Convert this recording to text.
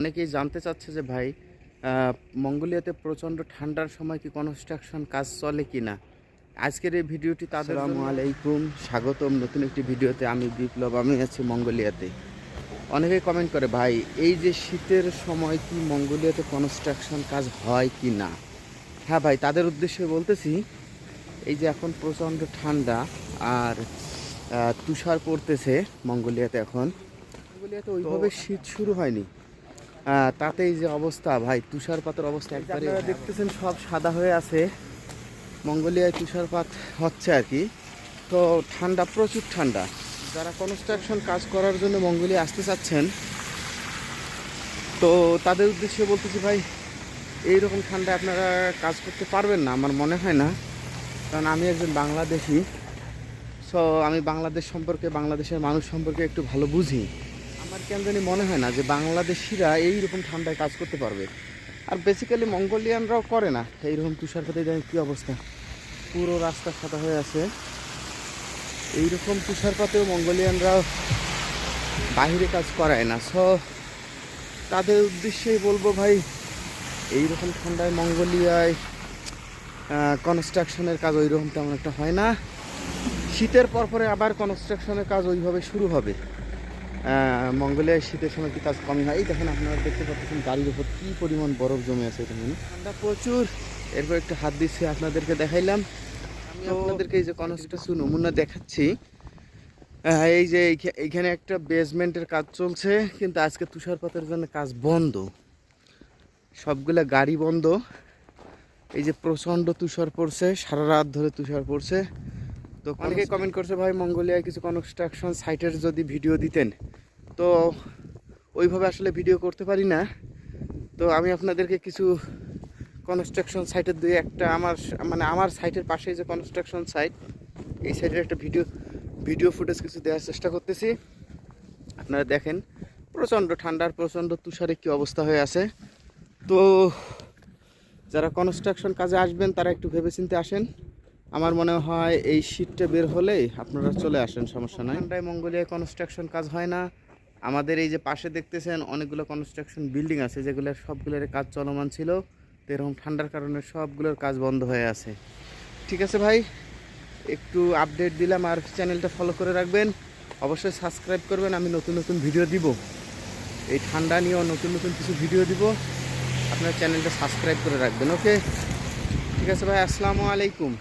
অনেকেই জানতে চাচ্ছে যে ভাই মঙ্গোলিয়াতে প্রচণ্ড ঠান্ডার সময় কি কনস্ট্রাকশন কাজ চলে কি না আজকের এই ভিডিওটি তাদের আলাইকুম স্বাগতম নতুন একটি ভিডিওতে। আমি বিপ্লব আমি আছি মঙ্গোলিয়াতে। অনেকেই কমেন্ট করে ভাই এই যে শীতের সময় কি মঙ্গোলিয়াতে কনস্ট্রাকশন কাজ হয় কি না হ্যাঁ ভাই তাদের উদ্দেশ্যে বলতেছি এই যে এখন প্রচণ্ড ঠান্ডা আর তুষার পড়তেছে মঙ্গোলিয়াতে এখন। মঙ্গোলিয়াতে ওইভাবে শীত শুরু হয়নি। আহ, তাতে এই যে অবস্থা ভাই তুষারপাতের অবস্থা একবারে দেখতেছেন সব সাদা হয়ে আছে। মঙ্গোলিয়ায় তুষারপাত হচ্ছে আর কি। তো ঠান্ডা প্রচুর ঠান্ডা। যারা কনস্ট্রাকশন কাজ করার জন্য মঙ্গোলিয়া আসতে চাচ্ছেন তো তাদের উদ্দেশ্যে বলতেছি ভাই এই রকম ঠান্ডায় আপনারা কাজ করতে পারবেন না আমার মনে হয় না। কারণ আমি একজন বাংলাদেশি সো আমি বাংলাদেশ সম্পর্কে বাংলাদেশের মানুষ সম্পর্কে একটু ভালো বুঝি। আমার কেন জানি মনে হয় না যে বাংলাদেশিরা এইরকম ঠান্ডায় কাজ করতে পারবে। আর বেসিক্যালি মঙ্গোলিয়ানরাও করে না। এইরকম তুষারপাতে জানি কী অবস্থা। পুরো রাস্তা সাদা হয়ে আছে। এইরকম তুষারপাতেও মঙ্গোলিয়ানরাও বাইরে কাজ করায় না। সো তাদের উদ্দেশ্যেই বলব ভাই, এইরকম ঠান্ডায় মঙ্গোলিয়ায় কনস্ট্রাকশনের কাজ ওইরকম তেমন একটা হয় না। শীতের পর পরে আবার কনস্ট্রাকশনের কাজ ওইভাবে শুরু হবে। আহ, মঙ্গোলিয়ায় শীতের সময় কি কাজ কমই হয়? এই দেখেন আপনারা দেখতে পাচ্ছেন গাড়ির উপর কী পরিমাণ বরফ জমে আছে এখানে। ঠান্ডা প্রচুর। এরপর একটু হাত দিচ্ছে আপনাদেরকে দেখাইলাম। আমি আপনাদেরকে এই যে কনস্ট্রাকশন নমুনা দেখাচ্ছি। এই যে এইখা- এইখানে একটা বেসমেন্টের কাজ চলছে কিন্তু আজকে তুষারপাতের জন্য কাজ বন্ধ। সবগুলা গাড়ি বন্ধ। এই যে প্রচণ্ড তুষার পড়ছে সারা রাত ধরে তুষার পড়ছে। তো অনেকে কমেন্ট করছে, ভাই, মঙ্গোলিয়ায় কিছু কনস্ট্রাকশন সাইটের যদি ভিডিও দিতেন। তো ওইভাবে আসলে ভিডিও করতে পারি না। তো আমি আপনাদেরকে কিছু কনস্ট্রাকশন সাইটের দুই একটা আমার মানে আমার সাইটের পাশে যে কনস্ট্রাকশন সাইট এই সাইটের একটা ভিডিও ভিডিও ফুটেজ কিছু দেওয়ার চেষ্টা করতেছি। আপনারা দেখেন, প্রচণ্ড ঠান্ডার প্রচণ্ড তুষারে কী অবস্থা হয়ে আছে। তো যারা কনস্ট্রাকশন কাজে আসবেন, তারা একটু ভেবেচিন্তে আসেন। আমার মনে হয় এই শীতটা বের হলেই আপনারা চলে আসেন, সমস্যা নাই। ঠান্ডায় মঙ্গোলিয়ায় কনস্ট্রাকশন কাজ হয় না। আমাদের এই যে পাশে দেখতেছেন, অনেকগুলো কনস্ট্রাকশন বিল্ডিং আছে, যেগুলোর সবগুলোর কাজ চলমান ছিল। তো এরকম ঠান্ডার কারণে সবগুলোর কাজ বন্ধ হয়ে আছে। ঠিক আছে ভাই, একটু আপডেট দিলাম আর চ্যানেলটা ফলো করে রাখবেন। অবশ্যই সাবস্ক্রাইব করবেন, আমি নতুন নতুন ভিডিও দিব। এই ঠান্ডা নিয়েও নতুন নতুন কিছু ভিডিও দিব। আপনার চ্যানেলটা সাবস্ক্রাইব করে রাখবেন ওকে ঠিক আছে ভাই, আসসালামু আলাইকুম।